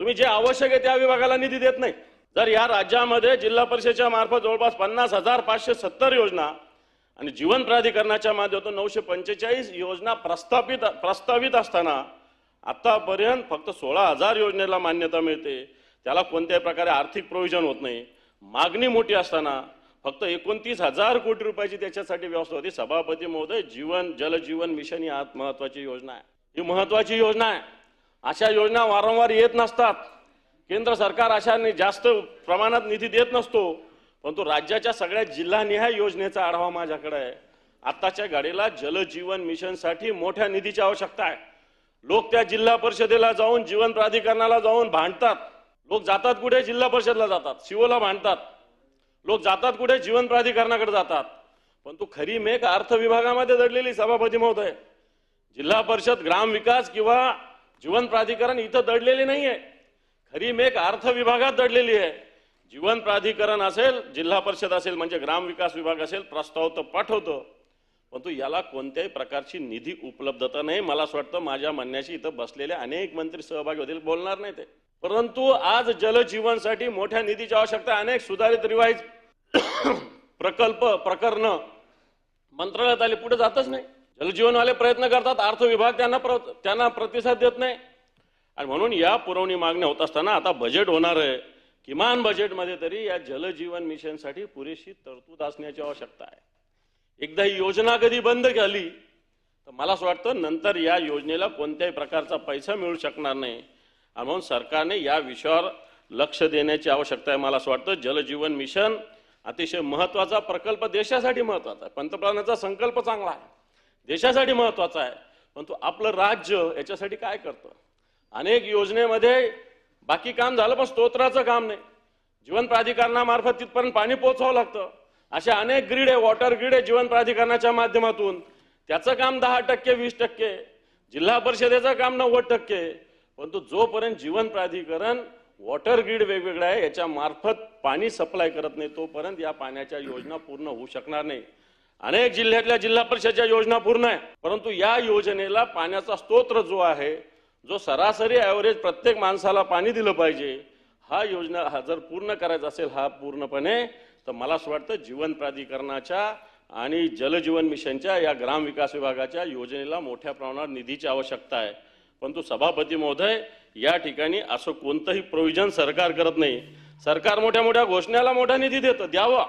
तुम्ही जे आवश्यक आहे त्या विभागाला निधी देत नाही. जर या राज्यामध्ये जिल्हा परिषदेच्या मार्फत जवळपास पन्नास हजार पाचशे सत्तर योजना आणि जीवन प्राधिकरणाच्या माध्यमातून नऊशे पंचेचाळीस योजना प्रस्थापित प्रस्तावित असताना आतापर्यंत फक्त सोळा हजार योजनेला मान्यता मिळते. त्याला कोणत्याही प्रकारे आर्थिक प्रोव्हिजन होत नाही. मागणी मोठी असताना फक्त एकोणतीस हजार कोटी रुपयाची त्याच्यासाठी व्यवस्था होती. सभापती महोदय जीवन जलजीवन मिशन ही आत महत्वाची योजना आहे. ही महत्वाची योजना आहे. अशा योजना वारंवार येत नसतात. केंद्र सरकार अशा जास्त प्रमाणात निधी देत नसतो परंतु राज्याच्या सगळ्या जिल्हानिहाय योजनेचा आढावा माझ्याकडे आहे. आत्ताच्या घडीला जलजीवन मिशनसाठी मोठ्या निधीची आवश्यकता आहे. लोक त्या जिल्हा परिषदेला जाऊन जीवन प्राधिकरणाला जाऊन भांडतात. लोक जातात कुठे? जिल्हा परिषदला जातात. शिवोला भांडतात. लोक जातात कुठे? जीवन प्राधिकरणाकडे जातात. परंतु खरी मेक अर्थ विभागामध्ये दडलेली सभापती महोदय जिल्हा परिषद ग्राम विकास किंवा जीवन प्राधिकरण इथं दडलेली नाहीये. खरी मेक अर्थ विभागात दडलेली आहे. जीवन प्राधिकरण असेल जिल्हा परिषद असेल म्हणजे ग्राम विकास विभाग असेल प्रस्ताव तर पाठवतो. परंतु याला कोणत्याही प्रकारची निधी उपलब्धता नाही. मला असं वाटतं माझ्या म्हणण्याशी इथं बसलेले अनेक मंत्री सहभागी होतील बोलणार नाही ते. परंतु आज जलजीवनसाठी मोठ्या निधीची आवश्यकता अनेक सुधारित रिवाईज प्रकल्प प्रकरण मंत्रालयात आले पुढे जातच नाही. जलजीवनवाले प्रयत्न करतात अर्थ विभाग त्यांना प्र- त्यांना प्रतिसाद देत नाही. आणि म्हणून या पुरवणी मागण्या होत असताना आता बजेट होणार आहे. किमान बजेटमध्ये तरी या जलजीवन मिशनसाठी पुरेशी तरतूद असण्याची आवश्यकता आहे. एकदा ही योजना कधी बंद झाली तर मला असं वाटतं नंतर या योजनेला कोणत्याही प्रकारचा पैसा मिळू शकणार नाही. आणि म्हणून सरकारने या विषयावर लक्ष देण्याची आवश्यकता आहे. मला असं वाटतं जलजीवन मिशन अतिशय महत्त्वाचा प्रकल्प देशासाठी महत्त्वाचा आहे. पंतप्रधानांचा संकल्प चांगला आहे. देशासाठी महत्त्वाचा आहे. परंतु आपलं राज्य याच्यासाठी काय करतं? अनेक योजनेमध्ये बाकी काम झालं पण स्तोत्राचं काम नाही. जीवन प्राधिकरणामार्फत तिथपर्यंत पाणी पोहोचावं लागतं. अशा अनेक ग्रीड आहे वॉटर ग्रीड आहे जीवन प्राधिकरणाच्या माध्यमातून त्याचं काम दहा टक्के वीस टक्के जिल्हा परिषदेचं काम नव्वद टक्के. परंतु जोपर्यंत जीवन प्राधिकरण वॉटर ग्रीड वेगवेगळं आहे याच्या मार्फत पाणी सप्लाय करत नाही तोपर्यंत या पाण्याच्या योजना पूर्ण होऊ शकणार नाही. अनेक जिल्ह्यातल्या जिल्हा परिषदच्या योजना पूर्ण आहे. परंतु या योजनेला पाण्याचा स्तोत्र जो आहे जो सरासरी ॲव्हरेज प्रत्येक माणसाला पाणी दिलं पाहिजे हा योजना हा जर पूर्ण करायचा असेल हा पूर्णपणे तर मला असं वाटतं जीवन प्राधिकरणाच्या आणि जलजीवन मिशनच्या या ग्राम विकास विभागाच्या योजनेला मोठ्या प्रमाणात निधीची आवश्यकता आहे. परंतु सभापती महोदय या ठिकाणी असं कोणतंही प्रोव्हिजन सरकार करत नाही. सरकार मोठ्या मोठ्या घोषणाला मोठा निधी देतं द्यावा.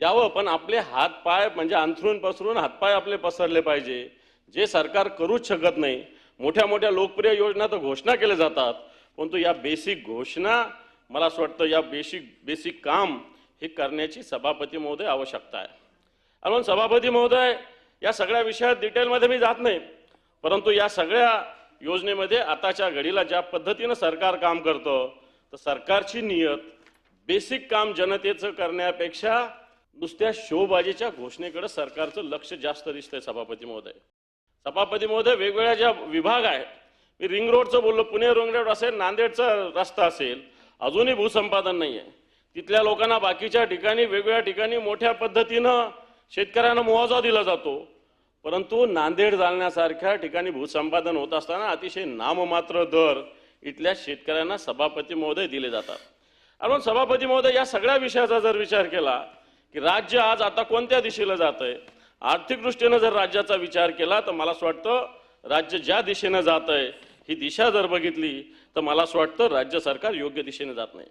द्यावं पण आपले हातपाय म्हणजे अंथरून पसरून हातपाय आपले पसरले पाहिजे. जे सरकार करूच शकत नाही मोठ्या मोठ्या लोकप्रिय योजना तर घोषणा केल्या जातात परंतु या बेसिक घोषणा मला असं वाटतं या बेसिक बेसिक काम हे करण्याची सभापती महोदय आवश्यकता आहे. आणि म्हणून सभापती महोदय या सगळ्या विषयात डिटेलमध्ये मी जात नाही परंतु या सगळ्या योजनेमध्ये आताच्या घडीला ज्या पद्धतीनं सरकार काम करतं तर सरकारची नियत बेसिक काम जनतेचं करण्यापेक्षा नुसत्या शोबाजीच्या घोषणेकडे सरकारचं लक्ष जास्त दिसतंय सभापती महोदय. सभापती महोदय वेगवेगळ्या ज्या विभाग आहेत मी रिंग रोडचं बोललो पुणे रिंग रोड असेल नांदेडचा रस्ता असेल अजूनही भूसंपादन नाही आहे तिथल्या लोकांना बाकीच्या ठिकाणी वेगवेगळ्या ठिकाणी मोठ्या पद्धतीनं शेतकऱ्यांना मुआवजा दिला जातो. परंतु नांदेड जालण्यासारख्या ठिकाणी भूसंपादन होत असताना अतिशय नाममात्र दर इथल्या शेतकऱ्यांना सभापती महोदय दिले जातात. आणि म्हणून सभापती महोदय या सगळ्या विषयाचा जर विचार केला की राज्य आज आता कोणत्या दिशेला जात आहे आर्थिक दृष्टीनं जर राज्याचा विचार केला तर मला असं वाटतं राज्य ज्या दिशेनं जात आहे ही दिशा जर बघितली तर मला असं वाटतं राज्य सरकार योग्य दिशेने जात नाही.